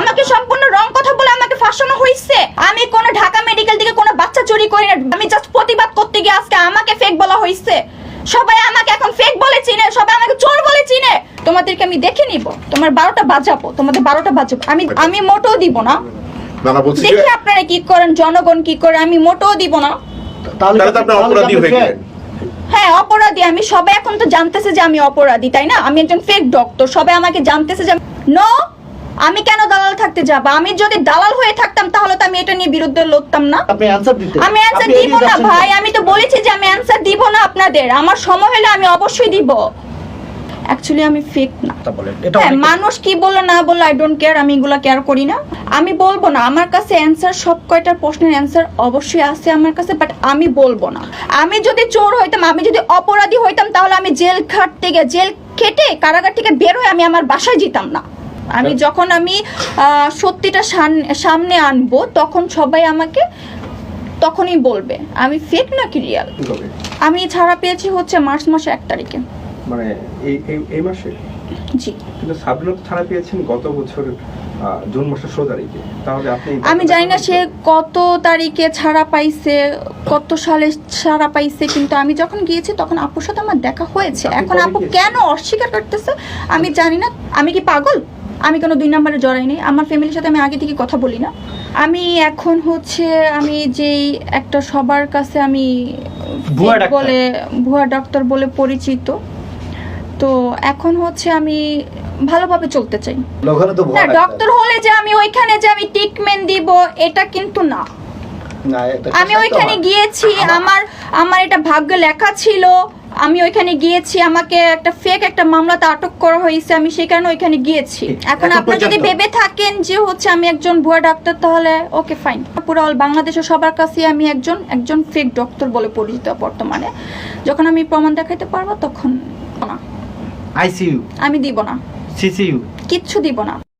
আমাকে সম্পূর্ণ রং কথা বলে আমাকে ফাঁসানো হয়েছে। আমি কোন ঢাকা মেডিকেল থেকে কোনো বাচ্চা চুরি করি না। আমি জাস্ট প্রতিবাদ করতে গিয়ে আজকে আমাকে ফেক বলা হয়েছে। সবাই আমাকে এখন ফেক বলে চিনে সবাই আমাকে চোর বলে চিনে। তোমাদেরকে আমি দেখে নিব। তোমার বারোটা বাজাবো তোমাদের বারোটা বাজাবো। আমি আমি মোটেও দিব না। দেখি আপনারা কি করেন জনগণ কি করে আমি মোটেও দিব না। তাহলে তো আপনি অপরাধী হয়ে গেলেন। হ্যাঁ অপরাধী। আমি সবাই এখন তো জানতেছে যে আমি অপরাধী তাই না? আমি একজন ফেক ডক্টর সবাই আমাকে জানতেছে যে নো আমি কেন দালাল থাকতে যাব? আমি যদি দালাল হয়ে থাকতাম তাহলে তো আমি এটা নিয়ে বিরুদ্ধে লড়তাম না। আপনি অ্যানসার দিতে আমি অ্যানসার দিব না ভাই। আমি তো বলেছি যে আমি অ্যানসার দিব না আপনাদের। আমার সময় হলে আমি অবশ্যই দিব। অ্যাকচুয়ালি আমি ফেক না। এটা হ্যাঁ মানুষ কি বলল না বলল আই ডোন্ট কেয়ার আমি এগুলো কেয়ার করি না। আমি বলব না। আমার কাছে অ্যান্সার সব কয়টার প্রশ্নের অ্যান্সার অবশ্যই আছে আমার কাছে বাট আমি বলব না। আমি যদি চোর হইতাম আমি যদি অপরাধী হইতাম তাহলে আমি জেল খাট থেকে জেল খেটে কারাগার থেকে বের হয়ে আমি আমার বাসায় যেতাম না। আমি যখন আমি সত্যিটা সামনে আনব তখন সবাই আমাকে তখনই বলবে আমি ফেক নাকি রিয়াল আমি ছাড়া পেয়েছি হচ্ছে মার্চ মাসে এক তারিখে। মানে এই এই- মাসে? জি। কিন্তু ছাড়া পেয়েছেন গত বছর জুন মাসের ষোলো তারিখে। তাহলে আপনি আমি জানি না সে কত তারিখে ছাড়া পাইছে কত সালে ছাড়া পাইছে কিন্তু আমি যখন গিয়েছি তখন আপুর সাথে আমার দেখা হয়েছে। এখন আপু কেন অস্বীকার করতেছে আমি জানি না। আমি কি পাগল? আমি কোনো দুই নম্বরে জড়াই নেই আমার ফ্যামিলির সাথে আমি আগে থেকে কথা বলি না আমি এখন হচ্ছে আমি যেই একটা সবার কাছে আমি। বলে ভুয়া ডাক্তার বলে পরিচিত তো এখন হচ্ছে আমি ভালোভাবে চলতে চাই। ডক্টর হলে যে আমি ওইখানে যে আমি ট্রিটমেন্ট দিব এটা কিন্তু না আমি ওইখানে গিয়েছি আমার আমার এটা ভাগ্য লেখা ছিল। আমি ওইখানে গিয়েছি আমাকে একটা ফেক একটা মামলাতে আটক করা হয়েছে আমি সেই কারণে ওইখানে গিয়েছি। এখন আপনি যদি ভেবে থাকেন যে হচ্ছে আমি একজন ভুয়া ডাক্তার তাহলে ওকে ফাইন পুরো অল বাংলাদেশের সবার কাছে আমি একজন একজন ফেক ডক্টর বলে পরিচিত বর্তমানে। যখন আমি প্রমাণ দেখাইতে পারব তখন না। আইসিইউ আমি দিব না। সিসিইউ কিচ্ছু দিব না।